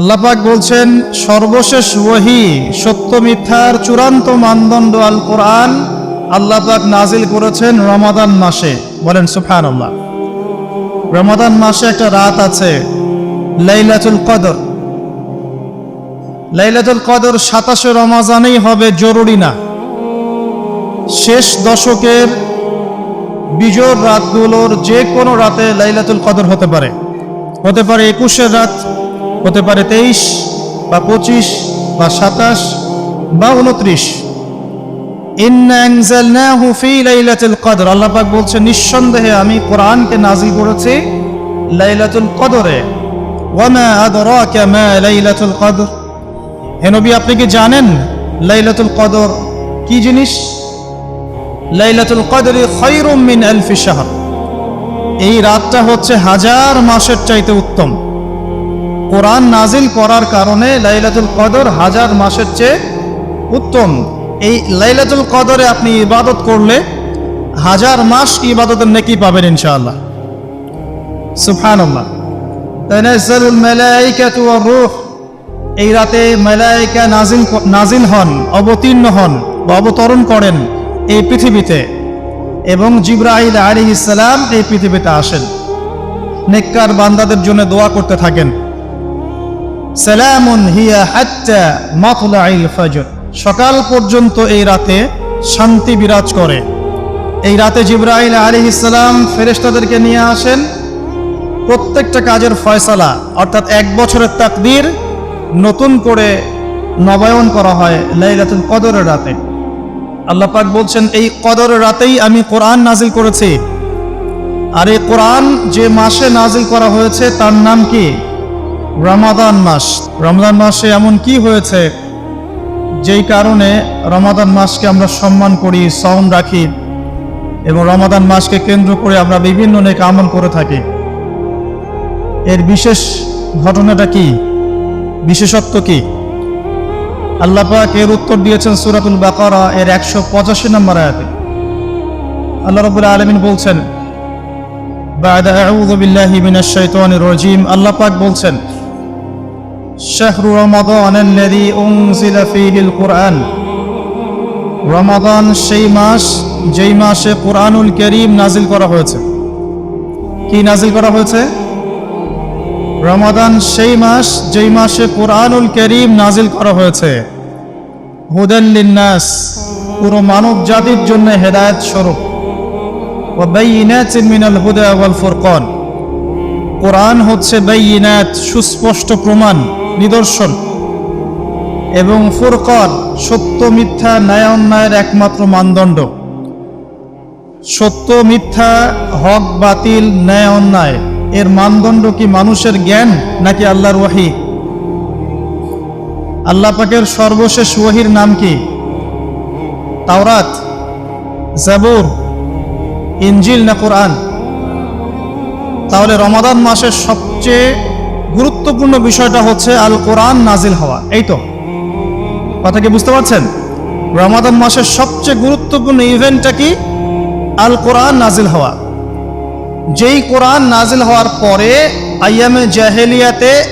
আল্লাপাক বলছেন, সর্বশেষ ওহি, সত্য মিথ্যার চূড়ান্ত মানদণ্ড আল কোরআন আল্লাপাক নাজিল করেছেন রমাদান মাসে। বলেন সুফান আল্লাহ রমাদান মাসে একটা রাত আছে, লাইলাতুল কদর। লাইলাতুল কদর সাতাশে রমাজানেই হবে, জরুরি না। শেষ দশকের বিজোর রাতগুলোর যে কোনো রাতে লাইলাতুল কদর হতে পারে। হতে পারে একুশের রাত হতে পারে তেইশ বা পঁচিশ বা সাতাশ বা উনত্রিশ কদর। আল্লাহ পাক বলছে, নিঃসন্দেহে আমি কোরআনকে নাজিল করেছি লাইলাতুল কদরে। লাইলাতুল কদর। হে নবী, আপনি কি জানেন লাইলাতুল কদর কি জিনিস? লাইলাতুল কদরে খৈরুম মিন আলফি শাহর। এই রাতটা হচ্ছে হাজার মাসের চাইতে উত্তম। কোরআন নাজিল করার কারণে লাইলাতুল কদর হাজার মাসের চেয়ে উত্তম। এই লাইলাতুল কদরে আপনি ইবাদত করলে হাজার মাস ইবাদতের নেকি পাবেন ইনশাআল্লাহ। সুবহানাল্লাহ। তানাজ্জালুল মালাইকাতু ওয়ার রূহ। এই রাতে মালাইকা নাজিল নাজিল হন, অবতীর্ণ হন বা অবতরণ করেন এই পৃথিবীতে এবং জিব্রাইল আলী ইসলাম এই পৃথিবীতে আসেন। নেককার বান্দাদের জন্য দোয়া করতে থাকেন। সালামুন হিয়া হাত্তা মাতলাইল ফজর। সকাল পর্যন্ত এই রাতে শান্তি বিরাজ করে। এই রাতে জিব্রাইল আলী ইসলাম ফেরেশতাদেরকে নিয়ে আসেন। প্রত্যেকটা কাজের ফয়সালা, অর্থাৎ এক বছরের তাকদির, নতুন করে নবায়ন করা হয় লাইলাতুল কদরের রাতে। আল্লাহ পাক বলছেন, এই কদরের রাতেই আমি কোরআন নাজিল করেছি। আর এই কোরআন যে মাসে নাজিল করা হয়েছে, তার নাম কি? রমাদান মাস। রমাদান মাসে এমন কি হয়েছে? যেই কারণে রমাদান মাসকে আমরা সম্মান করি সম রাখি এবং রমাদান মাসকে কেন্দ্র করে আমরা বিভিন্ন নেক আমল করে থাকি। এর বিশেষ ঘটনাটা কি? বিশেষত্ব কি? আল্লাপাক এর উত্তর দিয়েছেন সুরাতুল বাকারা এর একশো পঁচাশি নম্বর আয়াতে। আল্লাহ রবুল আলমিন বলছেন, বাদা আউযু বিল্লাহি মিনাশ শাইতানির রাজীম। আল্লাহ পাক বলছেন شهر رمضان الذي أنزل فيه القرآن রমাদান সেই মাস যেই মাসে কোরআনুল করিম নাজিল করা হয়েছে কি নাজিল করা হয়েছে রমাদান সেই মাস যেই মাসে কোরআনুল করিম নাজিল করা হয়েছে হুদাল্লিন্নাস পুরো মানব জাতির জন্য হেদায়ত স্বরূপ মিনাল হুদা ওয়াল ফুরকান কোরআন হচ্ছে বাইনাত সুস্পষ্ট প্রমাণ নিদর্শন এবং ফুরকান সত্য, মিথ্যা, ন্যায়, অন্যায়ের একমাত্র মানদণ্ড। সত্য, মিথ্যা, হক, বাতিল, ন্যায়, অন্যায়, এর মানদণ্ড কি মানুষের জ্ঞান নাকি আল্লাহর ওয়াহি? আল্লাহ পাকের সর্বশেষ ওয়াহির নাম কি? তাওরাত, জাবুর ইঞ্জিল না কোরআন? তাহলে রমাদান মাসের সবচেয়ে গুরুত্বপূর্ণ বিষয়টা হচ্ছে আল কোরআন নাজিল হওয়া। এই তো। কথা কি বুঝতে পারছেন? রমাদান মাসের সবচেয়ে গুরুত্বপূর্ণ ইভেন্টটা কি? আল কোরআন নাজিল হওয়া। যেই কোরআন নাজিল হওয়ার পরে আইয়ামে জাহেলিয়াতে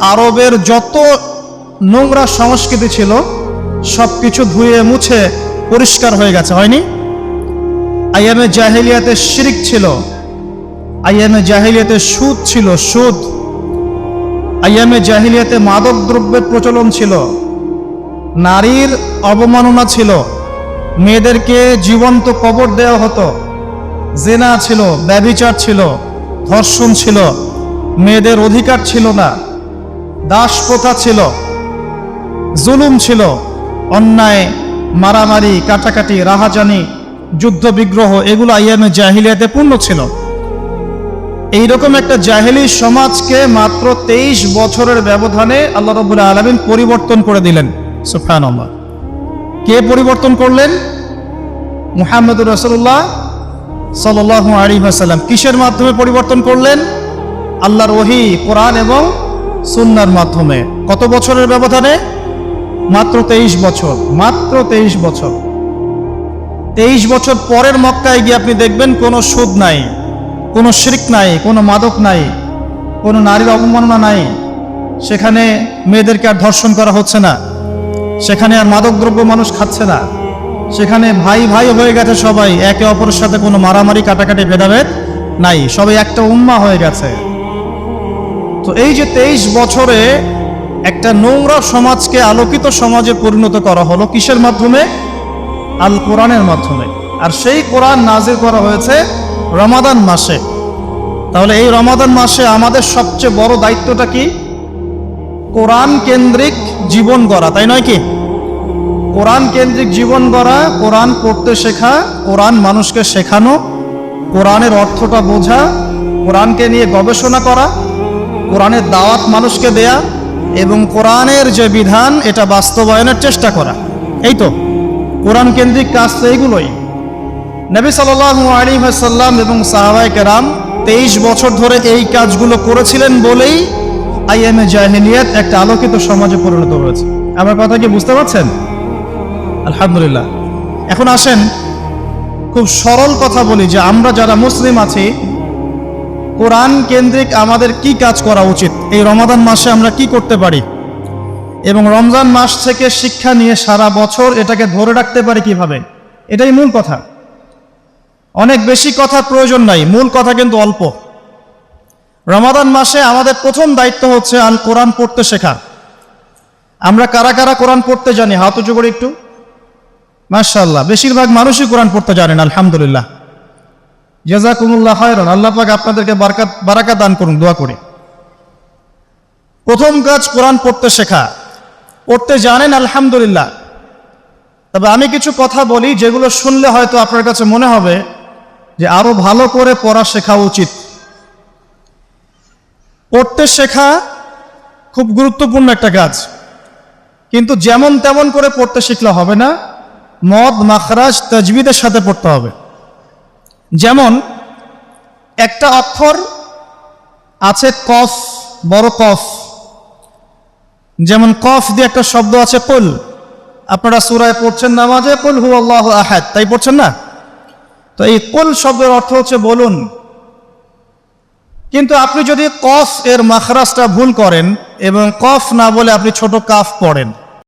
আরবের যত নোংরা সংস্কৃতি ছিল সব কিছু ধুয়ে মুছে পরিষ্কার হয়ে গেছে, হয়নি? আইয়ামে জাহেলিয়াতে শিরিক ছিল আইয়ামে জাহেলিয়াতে সুদ ছিল, সুদ। আইয়ামে জাহিলিয়াতে মাদক দ্রব্যের প্রচলন ছিল। নারীর অবমাননা ছিল। মেয়েদেরকে জীবন্ত কবর দেওয়া হতো। জেনা ছিল ব্যবিচার ছিল, ধর্ষণ ছিল। মেয়েদের অধিকার ছিল না। দাস প্রথা ছিল। জুলুম ছিল। অন্যায়, মারামারি, কাটাকাটি, রাহাজানি যুদ্ধ বিগ্রহ এগুলো আইয়ামে জাহিলিয়াতে পূর্ণ ছিল। এইরকম একটা জাহেলি সমাজকে মাত্র তেইশ বছরের ব্যবধানে আল্লাহ রবুল্লা আলমিন পরিবর্তন করে দিলেন। সুফান কে পরিবর্তন করলেন? মুহাম্মদ রসুল্লাহ সাল আলী আসাল্লাম কিসের মাধ্যমে পরিবর্তন করলেন? আল্লাহর ওহি, কোরআন এবং সুন্নার মাধ্যমে। কত বছরের ব্যবধানে? মাত্র তেইশ বছর, মাত্র তেইশ বছর। তেইশ বছর পরের মক্কায় গিয়ে আপনি দেখবেন কোনো সুদ নাই। কোনো শিরিক নাই, কোনো মাদক নাই, কোনো নারীর অবমাননা নাই। সেখানে মেয়েদেরকে আর ধর্ষণ করা হচ্ছে না। সেখানে আর মাদকদ্রব্য মানুষ খাচ্ছে না। সেখানে ভাই ভাই হয়ে গেছে সবাই। একে অপরের সাথে কোনো মারামারি, কাটাকাটি, ভেদাভেদ নাই। সবাই একটা উম্মা হয়ে গেছে। তো এই যে তেইশ বছরে একটা নোংরা সমাজকে আলোকিত সমাজে পরিণত করা হলো কিসের মাধ্যমে? আল কোরআনের মাধ্যমে। আর সেই কোরআন নাজির করা হয়েছে রমাদান মাসে। তাহলে এই রমাদান মাসে আমাদের সবচেয়ে বড় দায়িত্বটা কি? কোরআন কেন্দ্রিক জীবন গড়া, তাই নয় কি? কোরআন কেন্দ্রিক জীবন গড়া, কোরআন পড়তে শেখা, কোরআন মানুষকে শেখানো, কোরআনের অর্থটা বোঝা, কোরআনকে নিয়ে গবেষণা করা, কোরআনের দাওয়াত মানুষকে দেয়া এবং কোরআনের যে বিধান, এটা বাস্তবায়নের চেষ্টা করা। এই তো, কোরআন কেন্দ্রিক কাজ তো এইগুলোই। নবী সাল্লাল্লাহু আলাইহি ওয়াসাল্লাম এবং সাহাবায়ে কেরাম তেইশ বছর ধরে এই কাজগুলো করেছিলেন বলেই আইএমএ জাহিনিয়াত একটা আলোকিত সমাজে পরিণত হয়েছে। আমার কথা কি বুঝতে পারছেন? আলহামদুলিল্লাহ। এখন আসেন, খুব সরল কথা বলি যে আমরা যারা মুসলিম আছি, কোরআন কেন্দ্রিক আমাদের কি কাজ করা উচিত? এই রমাদান মাসে আমরা কি করতে পারি? এবং রমজান মাস থেকে শিক্ষা নিয়ে সারা বছর এটাকে ধরে রাখতে পারি কীভাবে? এটাই মূল কথা। অনেক বেশি কথার প্রয়োজন নাই, মূল কথা কিন্তু অল্প। রমাদান মাসে আমাদের প্রথম দায়িত্ব হচ্ছে আল কোরআন পড়তে শেখা। আমরা কারা কারা কোরআন পড়তে জানি? হাত উঁচু করে একটু। মাশাল্লাহ বেশিরভাগ মানুষই কোরআন পড়তে জানেন, আলহামদুলিল্লাহ। জাজাকুমুল্লাহ হায়রন আল্লাহ পাক আপনাদেরকে বারাকাত বারাকা দান করুন, দোয়া করে। প্রথম কাজ কোরআন পড়তে শেখা। পড়তে জানেন, আলহামদুলিল্লাহ। তবে আমি কিছু কথা বলি যেগুলো শুনলে হয়তো আপনার কাছে মনে হবে যে আরও ভালো করে পড়া শেখা উচিত। পড়তে শেখা খুব গুরুত্বপূর্ণ একটা কাজ। কিন্তু যেমন তেমন করে পড়তে শিখলে হবে না, মদ, মাখরাজ, তাজবিদের সাথে পড়তে হবে। যেমন, একটা অক্ষর আছে কফ, বড় কফ। যেমন কফ দিয়ে একটা শব্দ আছে কুল আপনারা সুরায় পড়ছেন নামাজে কুল হু আল্লাহ আহাদ। তাই পড়ছেন না? তো এই কুল শব্দের অর্থ হচ্ছে বলুন। কিন্তু আপনি যদি কফ এর মাখরাজটা ভুল করেন এবং কফ না বলে আপনি ছোট কাফ পড়েন